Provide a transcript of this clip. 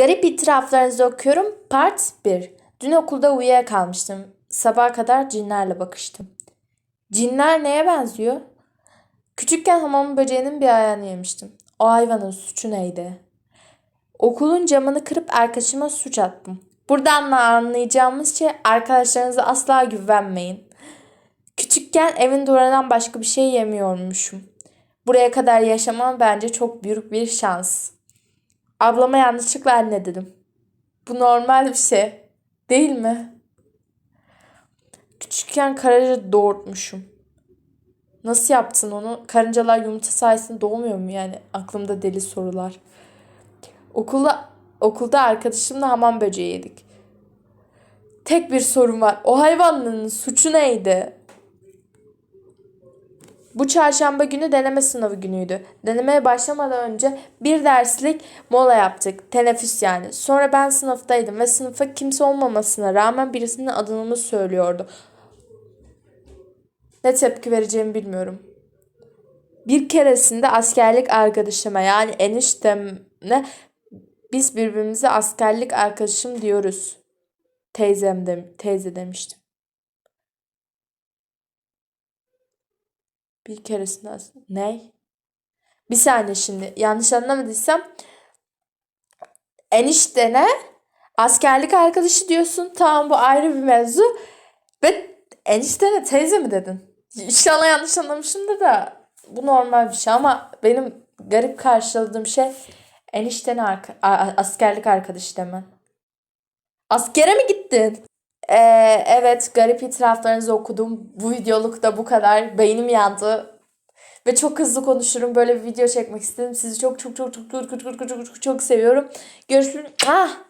Garip itiraflarınızı okuyorum. Part 1. Dün okulda uyuyakalmıştım. Sabaha kadar cinlerle bakıştım. Cinler neye benziyor? Küçükken hamam böceğinin bir ayağını yemiştim. O hayvanın suçu neydi? Okulun camını kırıp arkadaşıma suç attım. Buradan da anlayacağımız şey arkadaşlarınıza asla güvenmeyin. Küçükken evin duvarından başka bir şey yemiyormuşum. Buraya kadar yaşamam bence çok büyük bir şans. Ablama yanlışlıkla anne dedim. Bu normal bir şey. Değil mi? Küçükken karınca doğurtmuşum. Nasıl yaptın onu? Karıncalar yumurta sayesinde doğmuyor mu yani? Aklımda deli sorular. Okulda okulda arkadaşımla hamam böceği yedik. Tek bir sorun var. O hayvanların suçu neydi? Bu çarşamba günü deneme sınavı günüydü. Denemeye başlamadan önce bir derslik mola yaptık. Teneffüs yani. Sonra ben sınıftaydım ve sınıfta kimse olmamasına rağmen birisinin adını söylüyordu. Ne tepki vereceğimi bilmiyorum. Bir keresinde askerlik arkadaşıma yani eniştemle biz birbirimize askerlik arkadaşım diyoruz. Teyzem de, teyze demiştim. Bir keresinde as- ne? Bir saniye şimdi yanlış anlamadıysam eniştene askerlik arkadaşı diyorsun. Tamam bu ayrı bir mevzu. Ve eniştene teyze mi dedin? İnşallah yanlış anlamışımdır da bu normal bir şey ama benim garip karşıladığım şey eniştene arka- askerlik arkadaşı demen. Askere mi gittin? Ee, evet garip itiraflarınızı okudum. Bu videoluk da bu kadar. Beynim yandı. Ve çok hızlı konuşurum. Böyle bir video çekmek istedim. Sizi çok çok çok çok çok çok çok çok çok, çok seviyorum. Görüşürüz. Ah!